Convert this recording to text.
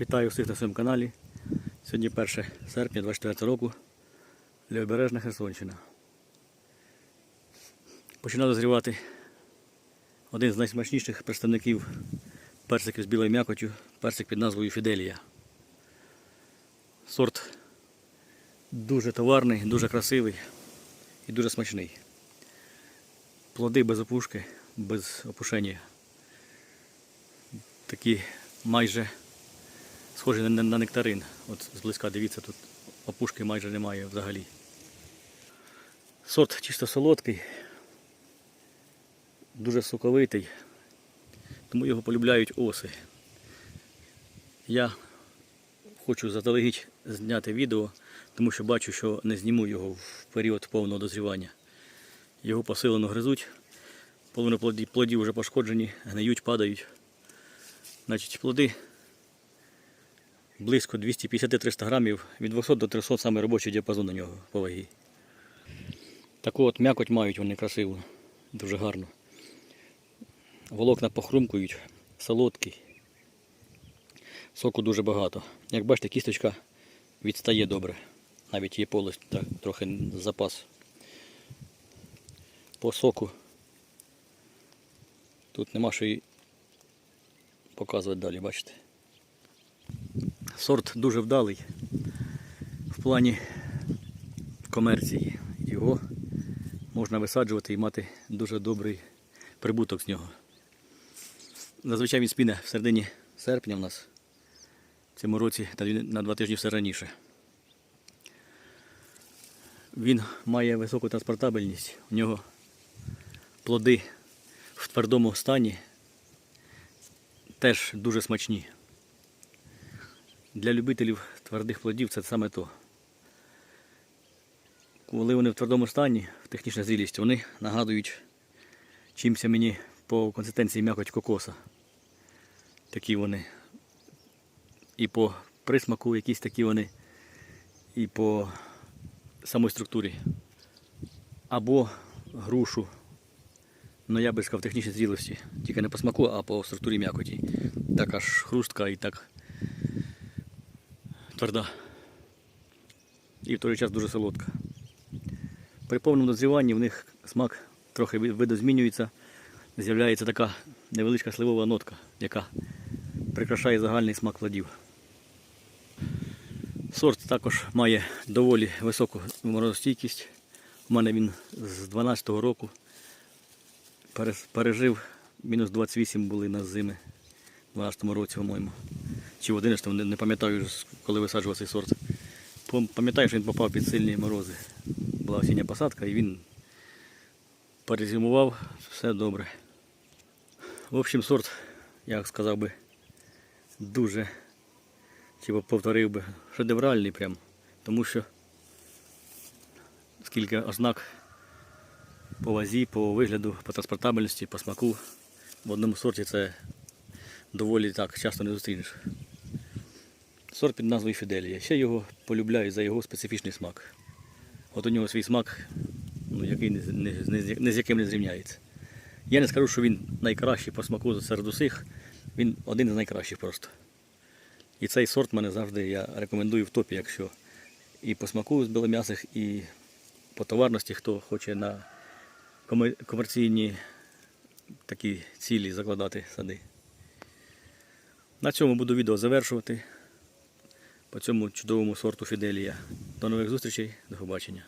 Вітаю всіх на своєму каналі. Сьогодні 1 серпня 24 року. Лівобережна Херсонщина. Починав дозрівати один з найсмачніших представників персиків з білою м'якотю, персик під назвою Фіделія. Сорт дуже товарний, дуже красивий і дуже смачний. Плоди без опушки, без опушення. Такі майже схожі на, на нектарин. От зблизька дивіться, тут опушки майже немає взагалі. Сорт чисто солодкий, дуже соковитий, тому його полюбляють оси. Я хочу заздалегідь зняти відео, тому що бачу, що не зніму його в період повного дозрівання. Його посилено гризуть, половина плодів вже пошкоджені, гниють, падають. Значить, плоди близько 250-300 грамів, від 200 до 300 саме робочий діапазон у нього по вагі. Таку от м'якоть мають вони красиву, дуже гарно. Волокна похрумкують, солодкий. Соку дуже багато. Як бачите, кісточка відстає добре. Навіть є полость, так, трохи запас. По соку. Тут нема що і показувати далі, бачите. Сорт дуже вдалий в плані комерції. Його можна висаджувати і мати дуже добрий прибуток з нього. Зазвичай він спіне в середині серпня в нас. В цьому році та на два тижні все раніше. Він має високу транспортабельність. У нього плоди в твердому стані теж дуже смачні. Для любителів твердих плодів це саме то. Коли вони в твердому стані, в технічна зрілість, вони нагадують чимся мені по консистенції м'якоть кокоса. Такі вони. І по присмаку якісь такі вони, і по самій структурі. Або грушу. Ну я би сказав технічній зрілості. Тільки не по смаку, а по структурі м'якоті. Така ж хрустка і так тверда. І в той час дуже солодка. При повному дозріванні в них смак трохи видозмінюється. З'являється така невеличка сливова нотка, яка прикрашає загальний смак плодів. Сорт також має доволі високу морозостійкість. У мене він з 12-го року пережив мінус 28 були на зими в 12-му році, по-моєму. Чи в 11-му, не, не пам'ятаю, коли висаджував цей сорт. Пам'ятаю, що він попав під сильні морози. Була осіння посадка і він перезимував, все добре. В общем, сорт, як сказав би, дуже, чи повторив би, шедевральний прям. Тому що скільки ознак по вазі, по вигляду, по транспортабельності, по смаку в одному сорті це доволі так часто не зустрінеш. Сорт під назвою Фіделія. Ще його полюбляють за його специфічний смак. От у нього свій смак, ну, який з- ні, з- ні, з- яким не зрівняється. Я не скажу, що він найкращий по смаку серед усіх, він один з найкращих просто. І цей сорт мене завжди я рекомендую в топі, якщо і по смаку з білом'ясих, і по товарності, хто хоче на комерційні такі цілі закладати сади. На цьому буду відео завершувати по цьому чудовому сорту Фіделія. До нових зустрічей, до побачення.